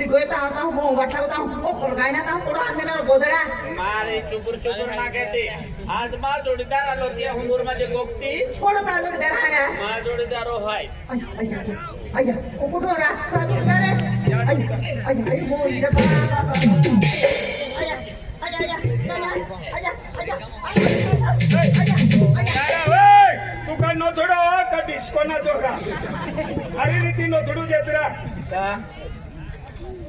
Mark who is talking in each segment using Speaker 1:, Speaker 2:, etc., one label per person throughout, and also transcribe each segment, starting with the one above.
Speaker 1: ভিগোতা হতা হুঁ বাঠা হতা হুঁ ও সরগাই না তা কোড়া আনে না গোদড়া
Speaker 2: মারে চুপুর চুপুর না কেতে আজ মা জোড়িদার আলো দিয়ে হুমুর মাঝে গোক্তি
Speaker 1: কোড়া তা জোড়িদার হয় না
Speaker 2: মা জোড়িদার ও হয়
Speaker 1: আয়া আয়া ও কোড়া রাস্তা জোড়িদার আয়া
Speaker 3: আয়া
Speaker 1: আয়া বই রে আয়া আয়া আয়া আয়া
Speaker 3: আয়া ದುಕಾನ್ ನೋಡೋ ಕಟ್ಟಿಸ್ಕೊನ ಜೋರ ಅದೇ ರೀತಿ ನೋಡು ಎದುರ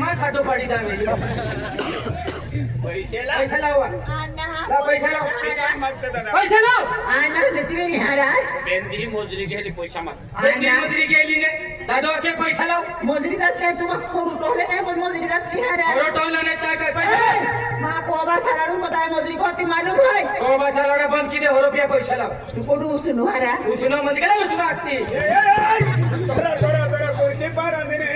Speaker 4: માં ખાધો પાડી દાવે
Speaker 2: પૈસા લાવ
Speaker 4: પૈસા
Speaker 1: લાવ પૈસા લાવ
Speaker 4: પૈસા લાવ
Speaker 1: આના જતી હારા
Speaker 2: બેનજી મોજરી ગેલી પૈસા માં
Speaker 1: બેનજી
Speaker 4: મોજરી ગેલી ને દાદો કે પૈસા લાવ
Speaker 1: મોજરી જાત ને તું કોરું ટોલે ને બોલ મોજરી જાત ની હારા
Speaker 4: કોરો ટોલે ને તા કે પૈસા
Speaker 1: માં કોબા સારાડું બતાય મોજરી કોતી માલુમ હોય
Speaker 4: કોબા સારાડા બંધ કીધે હો રૂપિયા પૈસા લાવ
Speaker 1: તું કોડું ઉસનો હારા
Speaker 4: ઉસનો મત કરે ઉસનો આખતી
Speaker 3: એ એ ધરા ધરા ધરા કોઈ જે પારા ને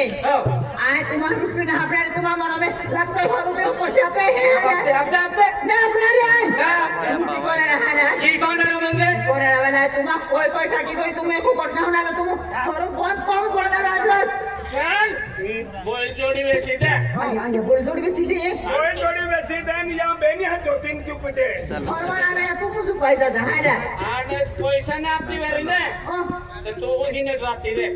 Speaker 1: এই আয় তোমার পিছনে আপনার তোমার মনে লাগতে হবে বসে আপনি
Speaker 4: আপনি আপনি
Speaker 1: না আপনার কি করে থাকি তুমি ফুকট না না তুমি বন্ধ কম বলা রাজ
Speaker 2: चल बोल जोड़ी में सीधे
Speaker 1: हां यहां हाँ, बोल जोड़ी में सीधे
Speaker 2: बोल
Speaker 3: जोड़ी में सीधे यहां बेनी है जोतिन चुप जे
Speaker 1: परवाना में तू कुछ पैसा जहां जा आने
Speaker 2: हाँ हाँ, पैसा ना आपकी वेरी
Speaker 1: ने
Speaker 2: तो तू ही ने जाती रे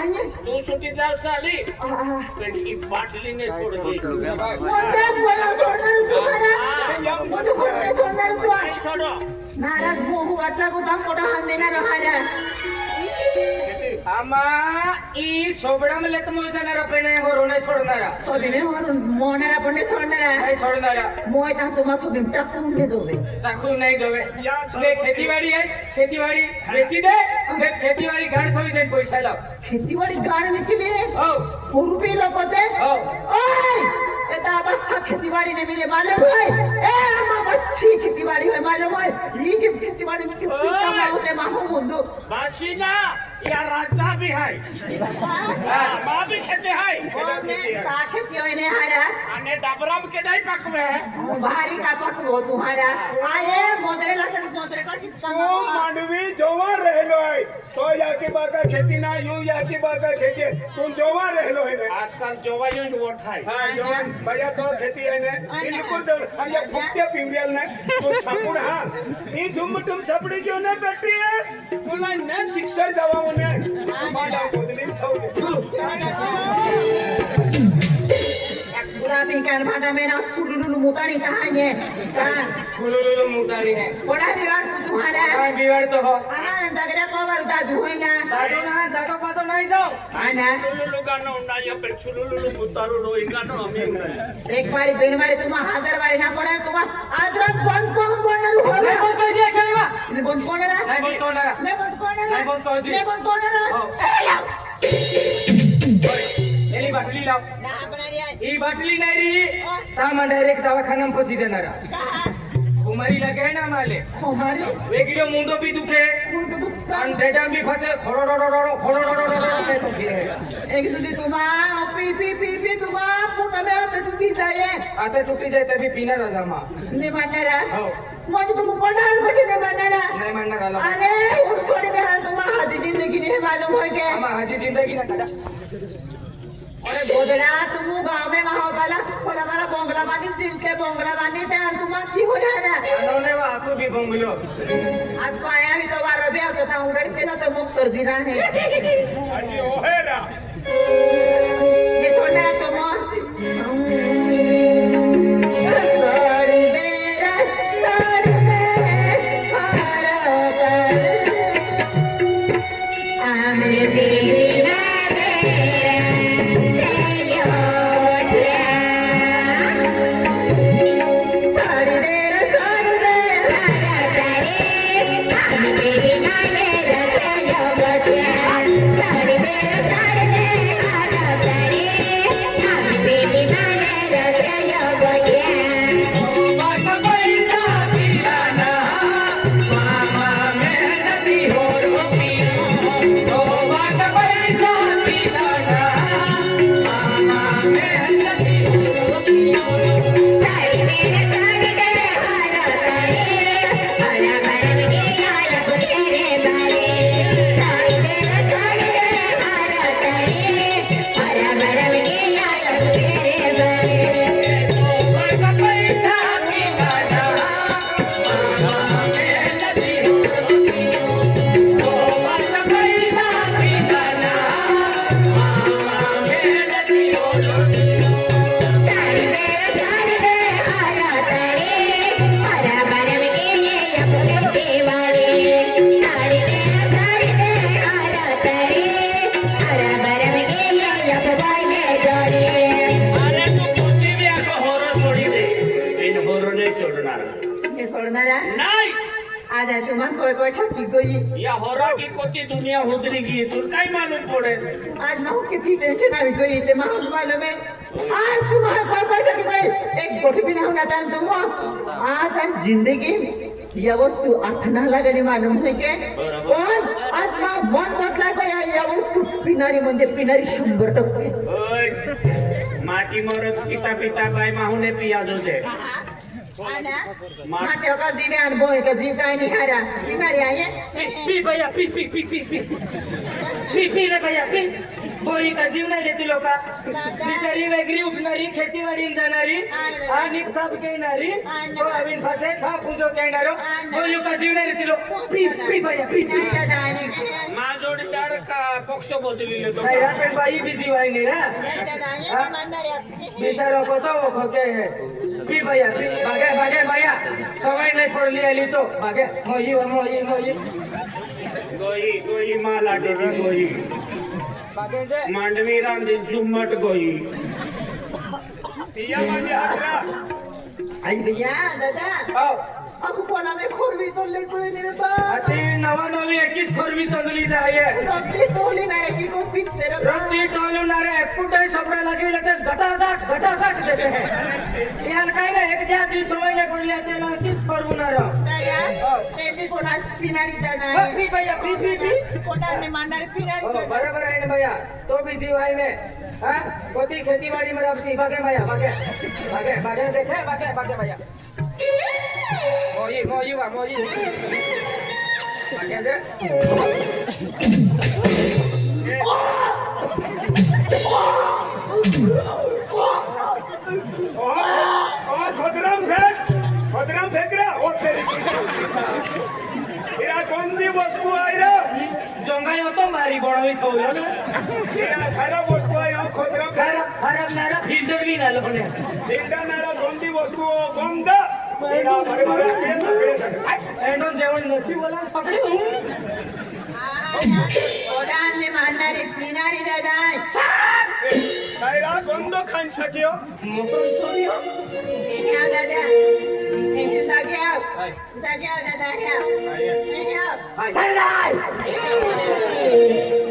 Speaker 1: आइए
Speaker 2: तू छुट्टी जाओ साली
Speaker 1: पेट
Speaker 2: की ने छोड़ दी
Speaker 4: बोलते
Speaker 1: बोला छोड़ना तू करा
Speaker 3: यहां बोल
Speaker 1: छोड़ना तू
Speaker 2: छोड़ो
Speaker 1: नाराज मोहू अटला को तम मोटा हम देना रहा जा
Speaker 4: आमा ई सोबडा मला तर मुलं जाणार आपण नाही वरून नाही सोडणारा
Speaker 1: सोदिने वरून मोहणारा पण नाही सोडणारा
Speaker 4: नाही सोडणारा
Speaker 1: मोयचा तुम्हा सोबीम टाकून दे जोवे
Speaker 4: टाकून नाही जोवे
Speaker 3: ते खेतीवाडी
Speaker 4: आहे खेतीवाडी बेची दे ते खेतीवाडी गाड थोडी दे पैशाला
Speaker 1: खेतीवाडी गाड विकली
Speaker 4: हो
Speaker 1: पूर्वी लोक होते
Speaker 4: हो
Speaker 1: ओय ते दाबा खेतीवाडी ने मेरे मालूम होय ए मा बच्ची खेतीवाडी होय मालूम होय ई की खेतीवाडी में कितनी कमाई होते मामा मुंडो
Speaker 2: बाची ना या राजा भी है
Speaker 1: हाँ।
Speaker 4: हाँ,
Speaker 2: माँ भी खेते है
Speaker 1: ओने हाँ,
Speaker 2: डबरम के नहीं पकवे है
Speaker 1: भारी का पक वो तुम्हारा आए मोदरे लगन मोदरे का कितना तू
Speaker 3: मांडवी जोवर रह लो है तो या की बात का खेती ना यू या की बात का खेती तुम जोवर रह लो है
Speaker 2: आजकल जोवर यूं वोट है
Speaker 3: हां जोवर भैया तो खेती है ने बिल्कुल दो और ये फुकते पिंगल ने तो सपुड़ हां ई झुम सपड़ी क्यों ना बैठी है बोला ने शिक्षा जवाब
Speaker 1: ಗುಲಾಬಿಕಾಯಿ ಬಾಡ ಮೇಡ ಸುಡುಡು ಮುತಾಣಿ ತಾನೆ
Speaker 4: ಸುಡುಡು ಮುತಾಣಿ
Speaker 1: ಕೊಡ ಬಿವಾಡ್ ಕುತು ಹಾರ
Speaker 4: ಬಿವಾಡ್ ತೋ
Speaker 1: ಹಾರ ಜಗದ ಕೋವರ್ ತಾ ದುಹೋಯ್ನಾ
Speaker 4: ತಾ ದುಹೋಯ್ನಾ ತಾ एक
Speaker 1: बारी बेन बारी तुम हादर बारी ना पड़ा तुम आदर बंद कौन कोणर हो नहीं
Speaker 4: बंद कर दिया खेलवा
Speaker 1: नहीं बंद कोणर नहीं बंद कोणर नहीं
Speaker 4: बंद कोणर नहीं
Speaker 1: बंद कोणर नहीं बंद
Speaker 4: कोणर એલી બાટલી લાવ
Speaker 1: ના આપણા રે
Speaker 4: એ બાટલી ના રી સામા ડાયરેક્ટ દવાખાનામાં પહોંચી જનારા કુમારી લાગે ના માલે
Speaker 1: કુમારી
Speaker 4: વેગીડો મુંડો બી દુખે
Speaker 1: મુંડો દુખે અને
Speaker 4: ડેડા બી ફસે ખોડોડોડોડો ખોડોડોડોડો દુખે
Speaker 1: એક સુધી તુમા પી પી પી પી તુમા પોતાને હાથે તૂટી જાય
Speaker 4: હાથે તૂટી જાય તે બી પીના ના જામા
Speaker 1: ને માનારા મોજ તુમ કોડાલ પછી ને માનારા
Speaker 4: ને માનારા
Speaker 1: અરે હું છોડી દે હાલ તુમા હાજી જિંદગી ને માલમ હોય કે
Speaker 4: અમાર હાજી જિંદગી ના કડા
Speaker 1: ગોદડા તું ગાँव में वहाँ वाला थोड़ा वाला बोंगला बानी जिम के बोंगला बानी ते आज तुम अच्छी हो जाना
Speaker 4: उन्होंने वो आपको भी बोंगलो
Speaker 1: आज को आया भी तो बार रबे आता था उड़ड़ के तो मुक्त कर जीना है
Speaker 5: अजी
Speaker 3: ओहेरा
Speaker 1: ये तो ना तुम করে কয়টা কি কই
Speaker 2: या होरा की कोती दुनिया होदरी की तुर काय मालूम पड़े
Speaker 1: आज माहू किती टेंशन आवी गई ते माहू मालूम है आज तुम्हारा कोई कोई की कोई एक गोटी भी ना होना चाहता तुम आज हम जिंदगी या वस्तू अर्थनाला गणी मालूम है के
Speaker 2: पण
Speaker 1: आज मा मन बदला का या या वस्तू पिणारी म्हणजे पिणारी शंभर टक्के
Speaker 2: माटी मरत पिता पिता बाय माहूने पिया जोजे
Speaker 1: माथे का दिने का
Speaker 4: पी भैया पी पी पी पी पी पी पी रे भैया पी बोई का जीव नाही देते लोका
Speaker 1: बिचारी
Speaker 4: वेगळी उठणारी खेतीवाडी जाणारी
Speaker 1: आणि
Speaker 4: थप घेणारी फसे का जीव नाही देते पी पी भैया पी
Speaker 2: મોક્ષપોત્રી લેતો નહીં રાપેટ
Speaker 4: ભાઈ બી જીવાય નહીં હા
Speaker 1: બિચારો
Speaker 4: પતાવો ખોકે પી ભૈયા પી ભાગે ભાગે ભૈયા સવાઈ નહીં પણ લે લીધો ભાગે મોહી મોહી મોહી
Speaker 2: ગોઈ ગોઈ માં લાગે ગોઈ માંડવી રામ ઝુમ્મટ ગોઈ
Speaker 3: પિયા માંડ્યા
Speaker 1: आज भैया दादा
Speaker 4: अब
Speaker 1: हाँ। कोणा में खोरवी तोडली कोणी ते
Speaker 4: नवा नवी एकच खोरवी तोडली आहे
Speaker 1: रद्दी टोली नाही की को पिक्चर रद्दी
Speaker 4: टोली नाही कुठे सपडा लागली तर घटाघाट घटाघाट देते यार काय ना एक ज्या ती सवय ना पडल्या त्याला तीच परवणार
Speaker 1: ते बी कोणा पिणारी दादा बकरी
Speaker 4: भैया पी पी
Speaker 1: पी कोणाने मांडणारी पिणारी बरोबर
Speaker 4: आहे ना भैया तो भी जीव आहे ने हां कोती खेतीबाड़ी में अब थी भागे भैया भागे भागे भागे देखे भागे भागे 맞아 맞아 뭐이 뭐이 와 뭐이 맞겠네
Speaker 3: 어, 거드람 백! 거드람 백이라! 어, 백! 이라 돈디 보스고 아이라!
Speaker 4: 정가요 또 말이 벌어이 커요?
Speaker 3: 이라 가라 보스
Speaker 4: ખરાબ ફિલ્ટર બી ના લોને
Speaker 3: ફિલ્ટર ના ગંદી વસ્તુઓ ગંદ
Speaker 4: એનો જેવણ નથી બોલા પકડ્યું
Speaker 1: ઓડાને મારનારી શ્રીનારી દાદા
Speaker 3: સાયરા ગંદો ખાઈ શક્યો
Speaker 4: મોટો છોરીઓ
Speaker 1: ક્યાં દાદા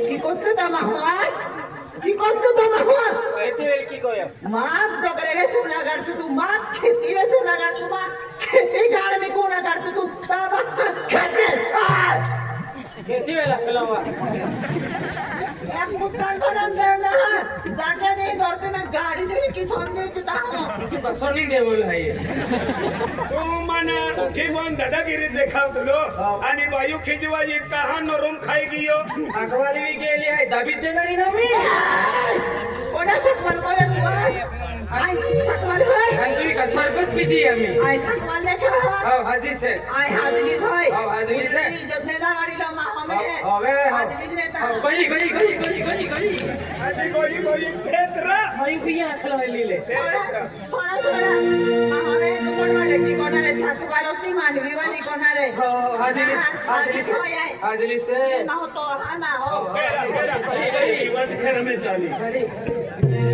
Speaker 1: কি করতো তোমার तो করছো তোমার
Speaker 2: এতে हे কি কয়
Speaker 1: মাপ पकड़े गे सोना तू माप खेती गे मी कोणा काढतो तू
Speaker 4: બેસીવેલા કલાવા
Speaker 1: એક મુકાન કોણ દેના જાગે દે દોરતે મે ગાડી દે કે સામે તુતા
Speaker 4: બસો ની દે બોલ હૈ
Speaker 3: ખાઈ
Speaker 1: ગયો
Speaker 4: પીધી અમે
Speaker 1: આય સંકવાલ દેખા હા
Speaker 4: હાજી છે
Speaker 1: આય હાજરી હોય હા
Speaker 4: હાજરી છે
Speaker 1: જસને દાડી લો માં અમે
Speaker 4: હવે
Speaker 1: હાજરી દેતા
Speaker 4: ગઈ ગઈ ગઈ ગઈ ગઈ ગઈ
Speaker 3: હાજી ગઈ ગઈ તેતરા
Speaker 4: ભાઈ ભૈયા આખલા લીલે
Speaker 3: સોના
Speaker 1: સોના હવે સુપડવા લેકી કોનારે સાતુ બાળકની માંડવી વાળી કોનારે
Speaker 4: હાજરી હાજરી
Speaker 1: છે
Speaker 4: હાજરી છે
Speaker 1: ના હો તો હા ના હો કેરા
Speaker 3: કેરા
Speaker 4: ગઈ ગઈ
Speaker 2: વાત ખેર અમે
Speaker 4: ચાલી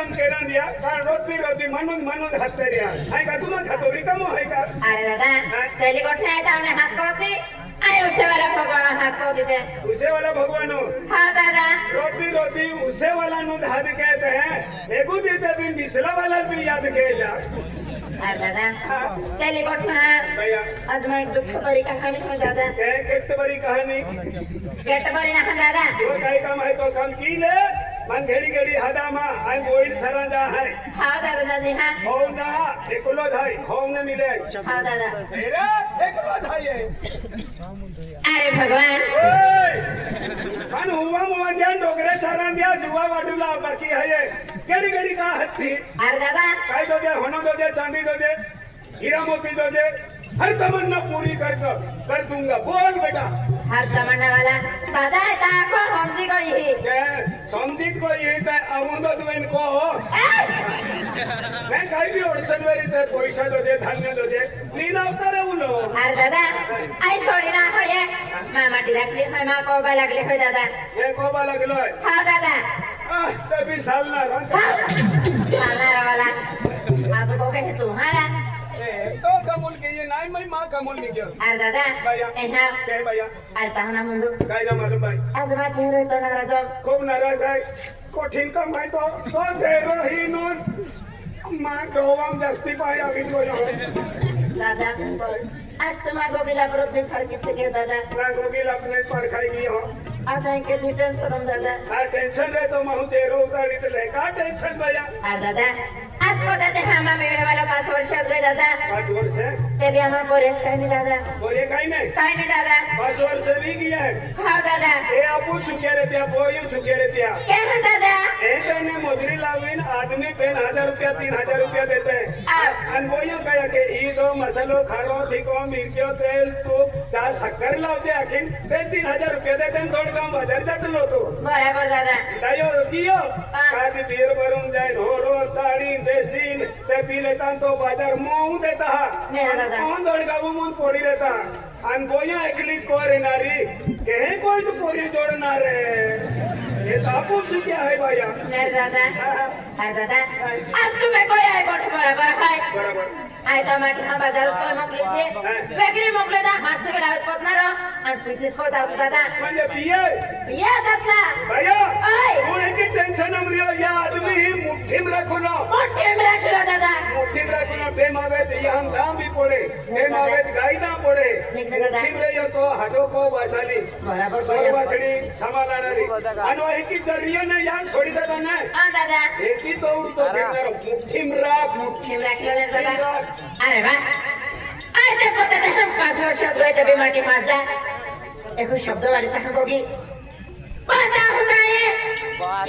Speaker 3: काम केला या कारण रोजची रोजची म्हणून म्हणून हात आहे का तुम्हाला खातो रिकामो आहे का अरे
Speaker 5: दादा त्याची गोष्ट आहे का हात कळते उसेवाला भगवान हात
Speaker 3: उसेवाला भगवान हो.
Speaker 5: दादा
Speaker 3: रोती रोती उसेवाला नु हात कहते बिन वाला याद केला
Speaker 5: दादा चले गोठ में आज मैं दुख दादा
Speaker 3: केट
Speaker 5: ना
Speaker 3: हो, काय काम आहे तो काम की घेड़ी घडी घडी हदामा आणि मोहित सरांचा है
Speaker 5: हा दादा दादी हा
Speaker 3: हो ना एकुलो झाय हो ना मिले
Speaker 5: हा दादा
Speaker 3: एक एकुलो झाय
Speaker 5: अरे भगवान
Speaker 3: पण हुवा मुवा द्या डोगरे सरांच्या जुवा वाटुला बाकी आहे घेड़ी घेड़ी का हत्ती अरे
Speaker 5: दादा
Speaker 3: काय दोजे तो दोजे चांदी तो दोजे हीरा मोती तो दोजे हर तमन्ना पूरी कर दो कर दूंगा बोल बेटा
Speaker 5: हर तमन्ना वाला दादा का को समझी गई है
Speaker 3: के समझित को ये त अमुंदो तुमन को हो मैं कहीं भी अड़चन वाली ते पैसा दो दे धान्य दो दे नीन अवतारे उलो हो।
Speaker 5: अरे दादा आई थोड़ी ना हो ये मामा टी लागली होय मा कोबा लागली होय दादा
Speaker 3: ये कोबा लागलो हो है
Speaker 5: हां दादा
Speaker 3: आ ते भी साल ना साल
Speaker 5: ना वाला
Speaker 3: नाही मी मा कामून
Speaker 5: दादा
Speaker 3: बाया
Speaker 5: बाया ना आज माझा नाराज
Speaker 3: खूप नाराज आहे कठीण तो तो चेहरा ही नोंद मा गोवाम जास्ती पाय
Speaker 5: दादा आज तुम्हा गोगीला परत मी फार दादा
Speaker 3: ना गोगीला पार हो
Speaker 5: के टेंशन दादा
Speaker 3: हा टेंशन रे तो माहू का टेंशन बया
Speaker 5: दादा काही पाच हा
Speaker 3: आदमी रुपया रुपया देते काय के ई दो मसालो खारो मिरचो तेल तूप चार साखर लावते अखिन तीन हजार रुपया देते थोडं काम हजार तो
Speaker 5: बरोबर दादा
Speaker 3: दायो कियो
Speaker 5: काय
Speaker 3: भरून जाईन हो रो ताडी देसीन ते पी लेता तो बाजार मोव देता मोहन दड़गाव म्हणून पोडी देता आणि बोया एकलीच कोर येणारी हे कोण पोरी जोडणार रे हे तापूस किती आहे बाया
Speaker 5: दादा दादा
Speaker 3: आज
Speaker 5: तुम्ही
Speaker 3: આયતા
Speaker 5: માટીના બજાર ઉસકોલે મોકલી
Speaker 3: દે
Speaker 5: બેકરી મોકલે દા હાસ્તે બેલા પતનારો અન પીતિસ કો તાવ દાદા
Speaker 3: મને પીએ
Speaker 5: પીએ દાદા
Speaker 3: ભયા
Speaker 5: ઓય
Speaker 3: તું એક ટેન્શન અમ રહ્યો યા આદમી મુઠ્ઠીમ રાખુનો
Speaker 5: મુઠ્ઠીમ રાખુનો દાદા
Speaker 3: મુઠ્ઠીમ રાખુનો બે માવે તો યહમ દામ ભી પડે બે માવે તો ગાઈ દામ પડે
Speaker 5: મુઠ્ઠીમ
Speaker 3: રહ્યો તો હાડો કો વાસાલી
Speaker 5: બરાબર ભાઈ
Speaker 3: વાસડી સમાલારી અનો એકી જરિયો ને યાર છોડી દેતો ને
Speaker 5: હા દાદા
Speaker 3: એકી દોડ તો બેકરો મુઠ્ઠીમ રાખ
Speaker 5: મુઠ્ઠીમ રાખી બોલે
Speaker 3: તો
Speaker 5: અરે વાહ આજે પોતે તહમ પાંચ વર્ષ હોય તો માટી માં જા এখন শব্দ বাড়ি তাহা কবি পাতা হুদায়ে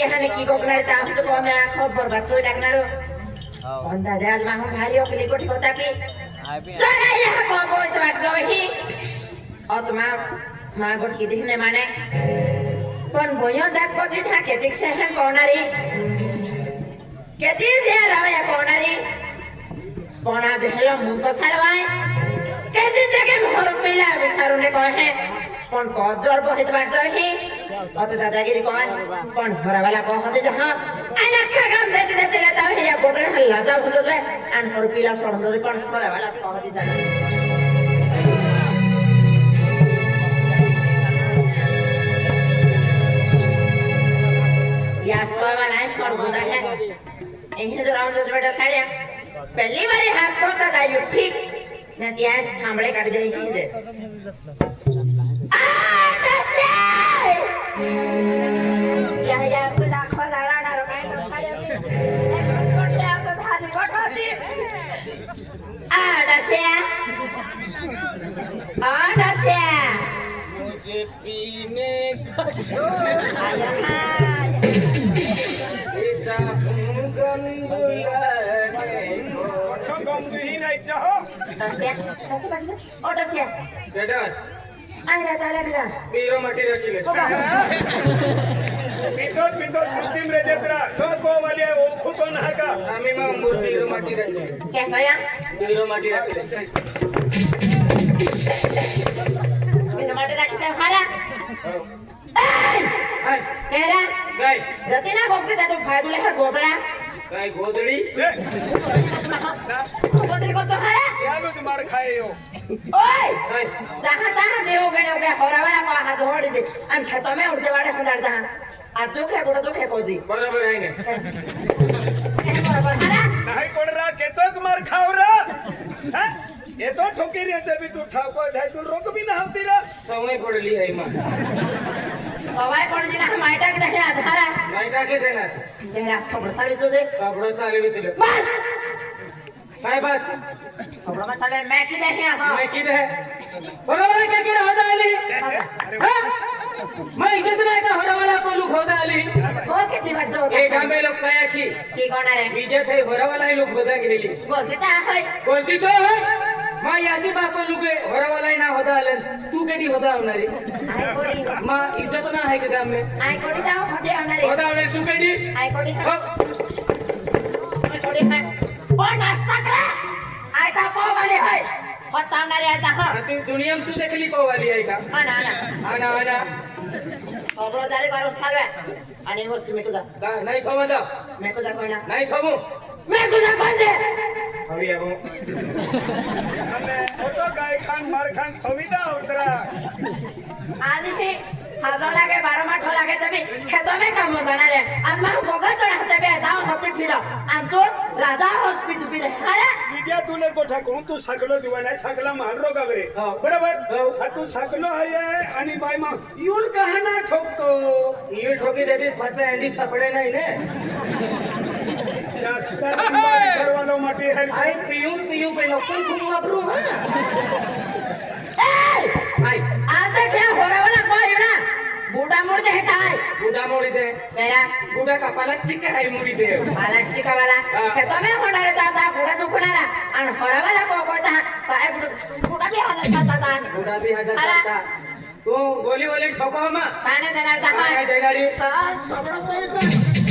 Speaker 5: এখানে কি কবনারে তা হুদ কমে আখো বরবাদ কই ডাকনারো বন্ধা দেয়াল মাহু ভারী অকলি কোটি কোতাপি সারাই আহা কবো তোমার জহি অ তোমার মা বড় কি দিনে মানে কোন বইও যাক পতি থাকে দেখছে এখন কোনারি কেতি যে রাবে কোনারি বনা যে হলো মুখ ছাড়বায় কে জিন্দাকে ভোর পিলা বিসারুনে কহে কোন কজর বহিত বার জহি অত দাদাগিরি কয় কোন ভরাবালা কহতে যাহা আইলা খাগাম দেতে দেতে লেতা হইয়া বটন হল্লা যা ভুজলে আন ভোর পিলা সরজরে কোন ভরাবালা কহতে যাহা यास कोई वाला है और बुदा है इन्हें तो राम जोश बेटा साड़िया પહેલી વારે હાથ ખોલતા ગાયું ઠીક ને ત્યાં સાંભળે કાઢી જાય ગયું છે
Speaker 4: मुझे पीने का
Speaker 5: आया
Speaker 4: आया
Speaker 5: તસિયા તસી પાસી ઓ તસિયા
Speaker 4: બેટા આય
Speaker 5: રા તાલા રા
Speaker 4: બીરો મટી રખી
Speaker 3: લે વિદોત વિદોત સુદ્ધિમ રેજેત્રા તો કો વાલે ઓખુ તો નાકા
Speaker 4: અમે માં મૂર્તિરો મટી રખી
Speaker 5: કે કયા
Speaker 4: બીરો મટી રખી
Speaker 5: બીરો મટી રાખી તા હારા કેરા
Speaker 4: ગઈ
Speaker 5: જતી ના ભક્તિ તા તો ફાયદો લે ગોદડા
Speaker 4: ગઈ ગોદડી
Speaker 5: ગોદડી કો તો હારા
Speaker 3: यानुज हो हो हो मार खायो ओय
Speaker 5: जाहा तारा देव गडे गय हवा वाला बा जोडजे अन खे तमे उजवाडे हंडारता हा आ दुखे गोड दुखे कोजी
Speaker 4: बरोबर है ने
Speaker 5: बरोबर नाही
Speaker 3: कोण रा केतो कुमार खावर ह एतो ठोकी रे ते तू ठोकज है तू रोक भी न होती रे
Speaker 4: पडली आई मां सवाई
Speaker 5: पडली ना माईटा के देखा आ तारा
Speaker 4: माईटा के देना
Speaker 5: जरा
Speaker 4: ભાઈ બસ
Speaker 5: છોકરામાં સાડે મેં કીધે કે હા મેં
Speaker 4: કીધે બરોબર કે કીધે હોદા અલી मैं इज्जत ना का होरावाला को लोग होदा अली
Speaker 5: सोच की बात हो ए गामे
Speaker 4: लोग कया की
Speaker 5: की कोणा रे
Speaker 4: विजय थे होरावाला ही लोग होदा गेली
Speaker 5: बोलता है
Speaker 4: कोणती तो है मा यादी बा को लोग होरावाला ना होदा अलन तू केडी होदा आवणारी आई
Speaker 5: कोडी
Speaker 4: मा इज्जत ना है के गाम में
Speaker 5: आई कोडी जाओ होदे आवणारी
Speaker 4: होदा आवणारी तू केडी
Speaker 5: आई
Speaker 4: कोडी
Speaker 5: પણ નાસ્તા કરે આયતા પાવાલી હોય પતાવના રે આયતા હા
Speaker 4: તું દુનિયામાં શું દેખલી પાવાલી આયતા
Speaker 5: હા ના ના
Speaker 4: ના ના
Speaker 5: ખબરો જારે બારો સાલવે અને મોસ્તી મેકો જા
Speaker 4: નહીં ખમો તો
Speaker 5: આજો લાગે બારો માઠો લાગે તમે ખેતો મે કામો જણા રે આજ મારું ગોગલ તો હાથે બે દાવ હાથે ફીરો આમ તો રાજા હોસ્પિટલ પી અરે
Speaker 3: બીજા તું ને કોઠા કોણ તું સકલો જોવાના સકલા માલ રો ગવે બરાબર તું સકલો હે અને બાઈ માં યુલ કહના ઠોકતો
Speaker 4: યુલ ઠોકી દેતી ફસે એડી સપડે નહીં
Speaker 3: ને સરવાનો માટે આઈ
Speaker 4: પીયું પીયું પેલો કોણ કોણ વાપરું હા
Speaker 5: ಅತ್ತೆ ಕ್ಯಾ ಹೊರವಲ ಕೋಯಣ ಗೂಡ ಮುಡಿದೆ ಹೆಟಾಯ್
Speaker 4: ಗೂಡ ಮುಡಿದೆ
Speaker 5: ಬೇರಾ
Speaker 4: ಗೂಡ ಕ ಪ್ಲಾಸ್ಟಿಕ್ ಹೈ ಮುಡಿದೆ
Speaker 5: ಪ್ಲಾಸ್ಟಿಕ್ ವಲ ಕೆತಮೆ ಹೊಡರೆ ತಾತ ಗೂಡ ದುಕುಣರ ಅನ್ ಹೊರವಲ ಕೋಕೋತ ಕಾಯ ಗೂಡ ಬಿ ಹಜ ತಾತ
Speaker 4: ಗೂಡ ಬಿ ಹಜ ತಾತ તું ગોલી વોલી ઠોકો માં
Speaker 5: કાને દેનાર તા કાને
Speaker 4: દેનારી
Speaker 5: તા સબરો સહી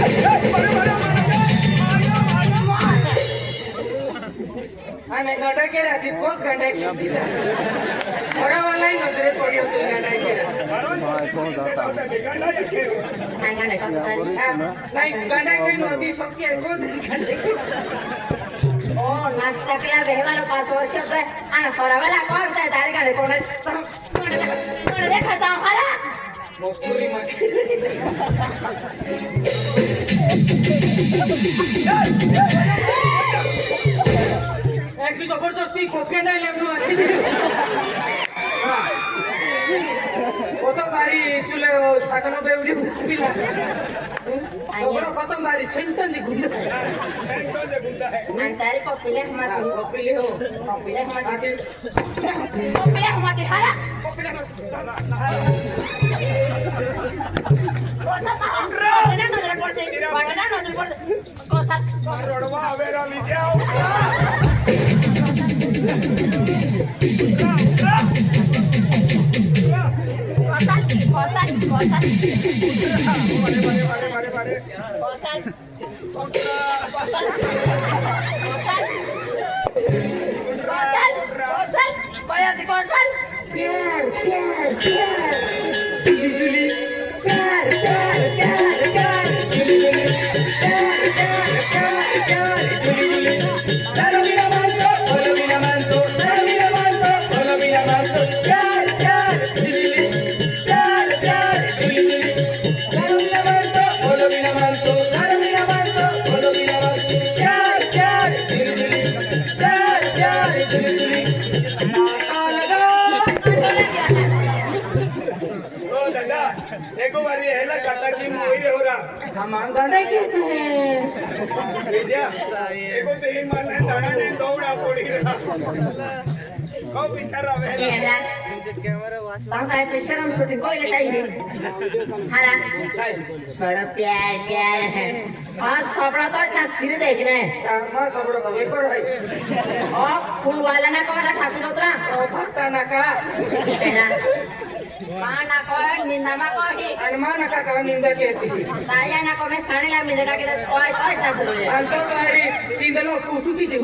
Speaker 4: आम्ही गटार केला तितकोच गटाय बघा मला नजरे पडलो तू गटाय केला नाही गटाय काही नव्हती सोपी कोच
Speaker 5: ઓ નાસ્તા પેલા બેહવાનો પાંચ વર્ષ હતો અને ફરવાલા કોણ થાય તારે કાઢે કોણ કોણ દેખો તો ફરા
Speaker 4: મસ્તુરી
Speaker 3: માં
Speaker 4: त्यांची जबरदस्ती खोके नाही కొత్తంబారి సగం దేవుడి కొత్తంబారి సెంటుంది గుండె
Speaker 5: పప్పులే పప్పులే పప్పులే పప్పులే పప్పులే వదలకూడదు
Speaker 3: వదలకూడదు
Speaker 5: Bien, bien, bien.
Speaker 3: वाला चाचा की मोही हो रहा
Speaker 4: हम आंधाने कहते हैं
Speaker 3: भैया देखो ते ही मारने दाना ने दौड़ा पड़ी रहा कौ पिक्चर आ गया
Speaker 5: ताऊ काय पिक्चर हम शूटिंग कोई लेता ही हाला बड़ा प्यार प्यार है आज सबड़ा तो क्या सीधे देख ले
Speaker 4: मां सबड़ा तो पर बार भाई
Speaker 5: और फूल वाला ना कौन ला ठाकुर ना
Speaker 4: सकता ना का
Speaker 5: చింతలో
Speaker 4: కూర్చుకి